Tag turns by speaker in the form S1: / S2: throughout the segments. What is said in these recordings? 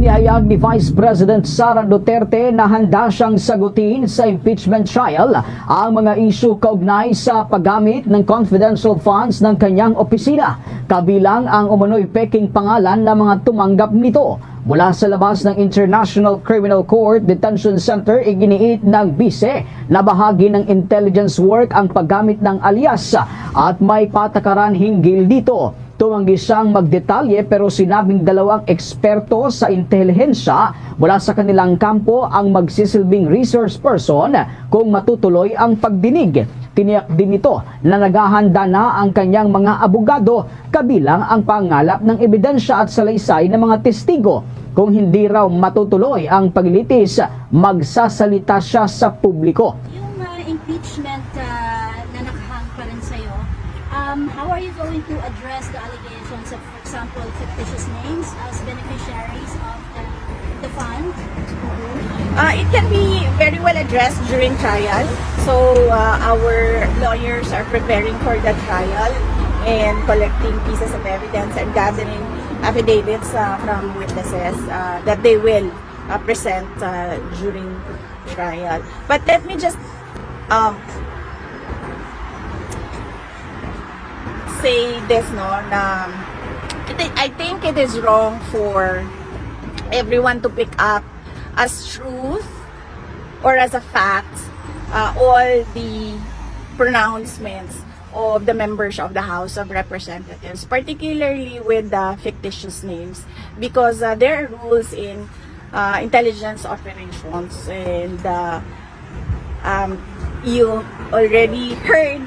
S1: Inihayag ni Vice President Sara Duterte na handa siyang sagutin sa impeachment trial ang mga isyu kaugnay sa paggamit ng confidential funds ng kanyang opisina, kabilang ang umano'y peking pangalan ng mga tumanggap nito. Mula sa labas ng International Criminal Court Detention Center, iginiit ng bise na bahagi ng intelligence work ang paggamit ng alias at may patakaran hinggil dito. Tumanggi siyang magdetalye pero sinabing dalawang eksperto sa intelihensya mula sa kanilang kampo ang magsisilbing resource person kung matutuloy ang pagdinig. Tiniyak din ito na naghahanda na ang kanyang mga abogado kabilang ang pangalap ng ebidensya at salaysay ng mga testigo. Kung hindi raw matutuloy ang paglilitis, magsasalita siya sa publiko.
S2: Yung uh, impeachment uh, um, how are you going to address the allegations of, for example, fictitious names as beneficiaries of the, the fund?
S3: Uh, it can be very well addressed during trial. So uh, our lawyers are preparing for the trial and collecting pieces of evidence and gathering affidavits uh, from witnesses uh, that they will uh, present uh, during trial. But let me just um, say this, no, na I think it is wrong for everyone to pick up as truth or as a fact uh, all the pronouncements of the members of the House of Representatives, particularly with the fictitious names, because uh, there are rules in uh, intelligence operations and uh, um, you already heard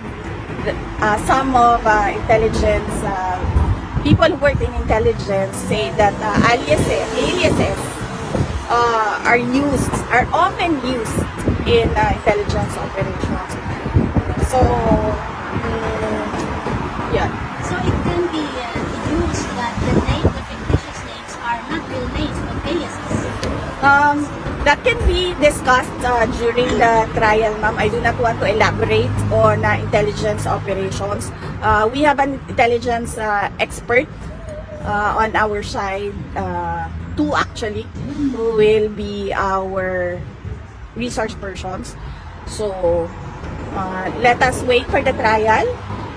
S3: uh, some of uh, intelligence uh, people who work in intelligence say that uh, aliases, aliases uh, are used, are often used in uh, intelligence operations. So, mm, yeah.
S2: So it can be uh, used that the name, the fictitious names are not real names but aliases.
S3: Um, that can be discussed uh, during the trial, ma'am. I do not want to elaborate on uh, intelligence operations. Uh, we have an intelligence uh, expert uh, on our side, uh, two actually, who will be our research persons. So, uh, let us wait for the trial.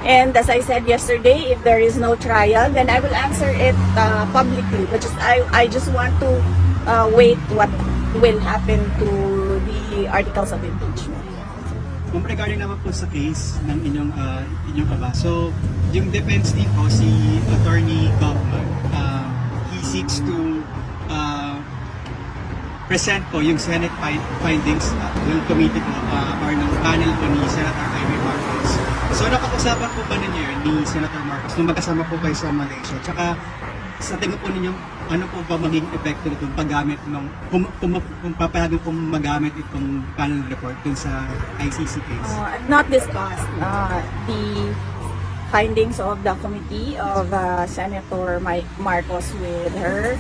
S3: And as I said yesterday, if there is no trial, then I will answer it uh, publicly. But just I, I just want to uh, wait what will happen to the articles of impeachment.
S4: Kung regarding naman po sa case ng inyong uh, inyong aba, so yung defense dito, si Attorney Kaufman, uh, he seeks to uh, present po yung Senate fi- findings uh, ng committee po uh, or ng panel po ni Senator Amy Marcos. So nakapag-usapan po ba ninyo yun ni Senator Marcos nung magkasama po kayo sa Malaysia? Tsaka sa tingin po ninyo, ano po ba magiging epekto nitong paggamit ng, kung, kung, kung papayagan pong magamit itong panel report dun sa ICC case?
S3: Uh, I've not discussed uh, the findings of the committee of uh, Senator Mike Marcos with her.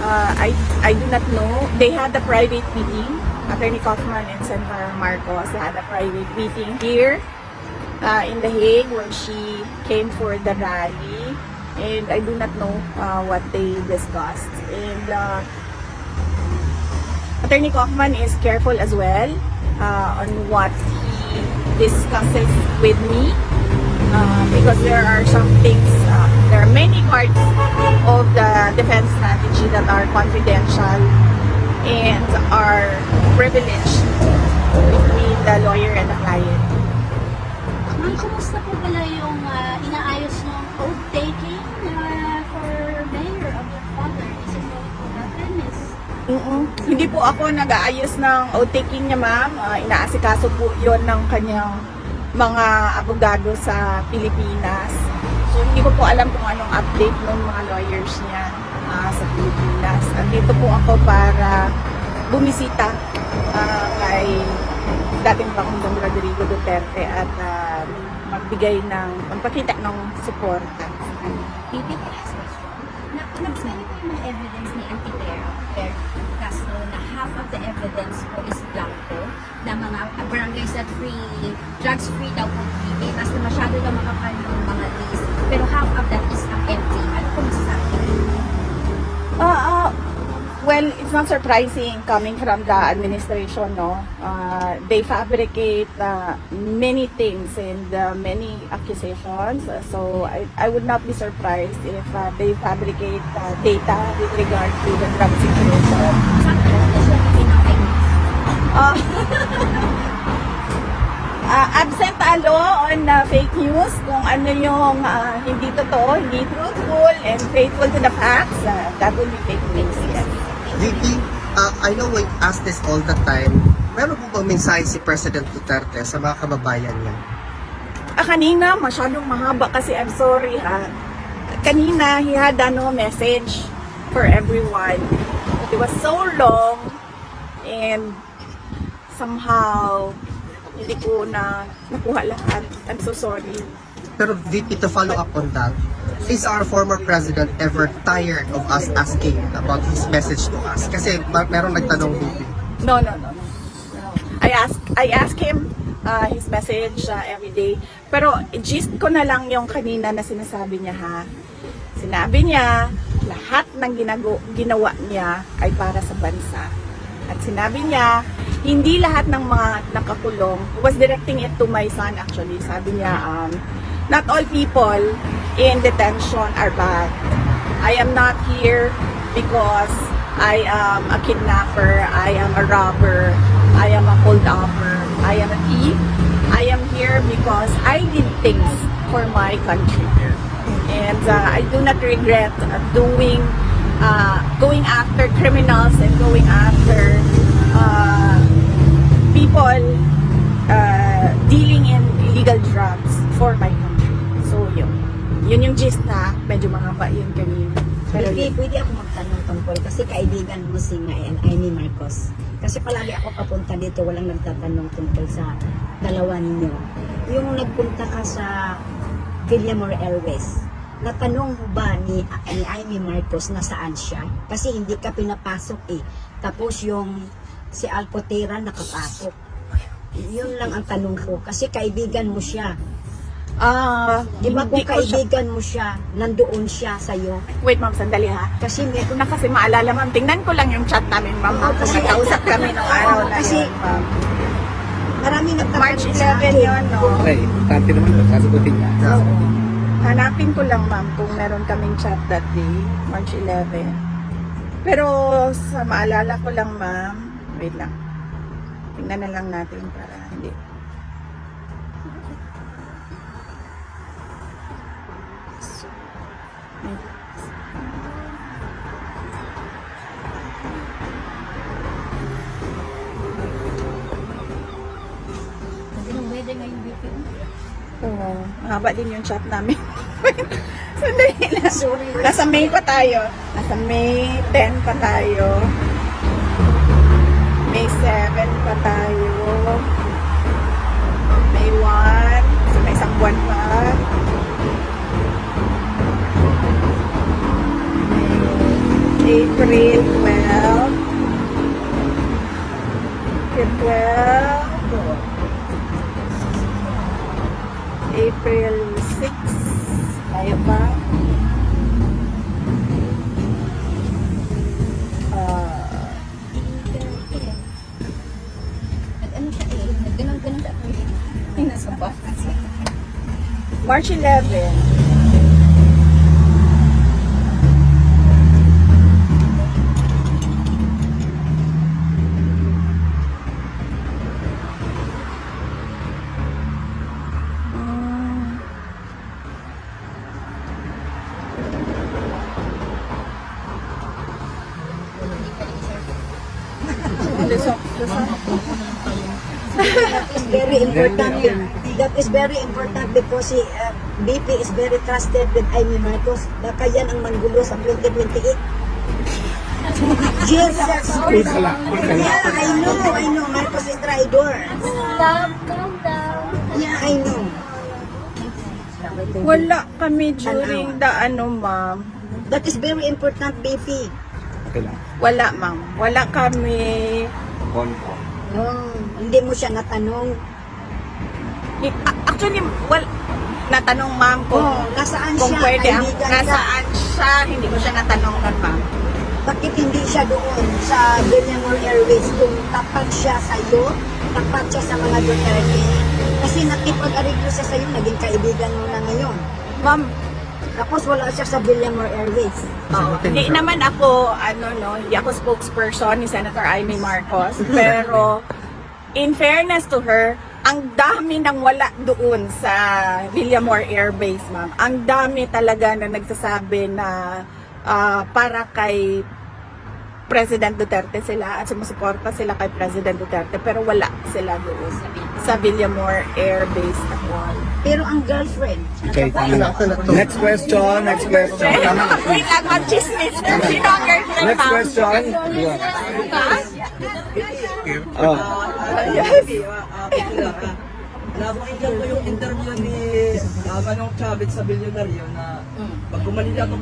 S3: Uh, I I do not know. They had a private meeting. Attorney Kaufman and Senator Marcos had a private meeting here uh, in The Hague when she came for the rally. And I do not know uh, what they discussed. And uh, Attorney Kaufman is careful as well uh, on what he discusses with me uh, because there are some things, uh, there are many parts of the defense strategy that are confidential and are privileged between the lawyer and the client.
S2: Po
S3: ako nag-aayos ng outtaking niya, ma'am. Ah, inaasikaso po yon ng kanyang mga abogado sa Pilipinas. So, hindi ko po alam kung anong update ng mga lawyers niya ah, sa Pilipinas. Andito po ako para bumisita ah, kay dating Pangulong Rodrigo Duterte at ah, magbigay ng, magpakita ng support.
S5: Baby, can I ask a question? Na, nabisali ko yung mga evidence ni Auntie free, drugs free daw po free, tapos na masyado daw makapal yung mga list. Pero half of that is empty. Ano po masasabi?
S3: Ah, ah, well, it's not surprising coming from the administration, no? Uh, they fabricate uh, many things and uh, many accusations. Uh, So I, I would not be surprised if uh, they fabricate uh, data with regard to the drug situation. Uh, uh, absent a law on uh, fake news, kung ano yung uh, hindi totoo, hindi truthful, and faithful to the facts, uh, that would be fake news, yes.
S6: VP, uh, I know we ask this all the time. Meron po bang mensahe si President Duterte sa mga kababayan niya?
S3: Ah, kanina, masyadong mahaba kasi I'm sorry ha. Kanina, he had ano, message for everyone. It was so long and somehow hindi ko na nakuha lahat. I'm so sorry.
S6: Pero VP, to follow up on that, is our former president ever tired of us asking about his message to us? Kasi merong nagtanong VP.
S3: No, no, no. no. I ask I ask him uh, his message uh, every day. Pero gist ko na lang yung kanina na sinasabi niya ha. Sinabi niya, lahat ng ginago, ginawa niya ay para sa bansa. At sinabi niya, hindi lahat ng mga nakakulong, was directing it to my son actually. Sabi niya, um, not all people in detention are bad. I am not here because I am a kidnapper, I am a robber, I am a holdupper, I am a thief. I am here because I did things for my country. And uh, I do not regret doing, uh, going after criminals and going after uh, people uh, dealing in illegal drugs for my country. So yun. Yun yung gist na medyo mahaba yun kanina. Pero yun.
S7: pwede ako magtanong tungkol kasi kaibigan mo si Ngayon, Amy Marcos. Kasi palagi ako papunta dito, walang nagtatanong tungkol sa dalawa ninyo. Yung nagpunta ka sa Villamor Airways, natanong mo ba ni, ni Amy Marcos na saan siya? Kasi hindi ka pinapasok eh. Tapos yung si Alcotera nakapasok. Yun lang ang tanong ko. Kasi kaibigan mo siya.
S3: Ah,
S7: Di ba kung
S3: hindi ko siya-
S7: kaibigan mo siya, nandoon siya sa'yo?
S3: Wait ma'am, sandali ha.
S7: Kasi may
S3: ko na kasi maalala ma'am. Tingnan ko lang yung chat namin ma'am.
S7: Oo,
S3: Kung
S7: kasi-
S3: nagkausap kami nung araw na
S7: Kasi-
S3: yun ma'am.
S7: Marami nagtatanong
S3: March
S7: sa
S3: 11
S7: akin.
S3: yun, no?
S8: Okay, importante naman ito. Sasagutin niya.
S3: Hanapin ko lang ma'am kung meron kaming chat that day, March 11. Pero sa maalala ko lang ma'am, wait lang. Tingnan na lang natin para hindi. Oo, mahaba din yung chat namin. Sandali lang.
S7: Sorry.
S3: Nasa May pa tayo. Nasa May 10 pa tayo. May 7 pa tayo. May 1. So may isang buwan pa. May April 12. April 12. April 6. Tayo pa.
S5: Bus.
S3: March 11. Mm. Luzon, Luzon.
S7: That is very important. That is very important because si uh, BP is very trusted with Amy Marcos. Baka yan ang manggulo sa 2028. Jesus!
S8: Pulkala.
S7: Yeah, I know, I know. Marcos is traitor.
S5: Calm, calm down.
S7: Yeah, I know.
S3: Wala kami during the ano, ma'am.
S7: That is very important, BP.
S8: Okay lang.
S3: Wala, ma'am. Wala kami.
S8: Konpo.
S7: Oh, hindi mo siya natanong.
S3: Actually, well, natanong ma'am kung,
S7: Oh, nasaan
S3: kung
S7: siya?
S3: pwede ang,
S7: ka.
S3: nasaan siya. Hindi ko siya natanong nun, ma'am.
S7: bakit hindi siya doon sa Villamor Airways kung tapat siya sa iyo, tapat siya sa mga Duterte. Kasi nakipag-ariglo siya sa iyo, naging kaibigan mo na ngayon.
S3: Ma'am,
S7: Tapos wala siya sa Villamor Airways.
S3: Oo. Hindi naman ako, ano no, hindi ako spokesperson ni Senator Amy Marcos. Pero, in fairness to her, ang dami nang wala doon sa Villamor Air Base, ma'am. Ang dami talaga na nagsasabi na ah, para kay President Duterte sila at sumusuporta sila kay President Duterte pero wala sila doon sa Villamor Air Base at all.
S7: Pero ang girlfriend,
S8: Okay, tama na. Next question, next question. Tama na.
S3: Wait lang, mag-chismis. Sino ang girlfriend,
S8: Next question. Oh.
S3: Yes.
S9: Napakinggan ko yung interview ni uh, Manong Chavez sa Bilyonaryo na pag gumaling ako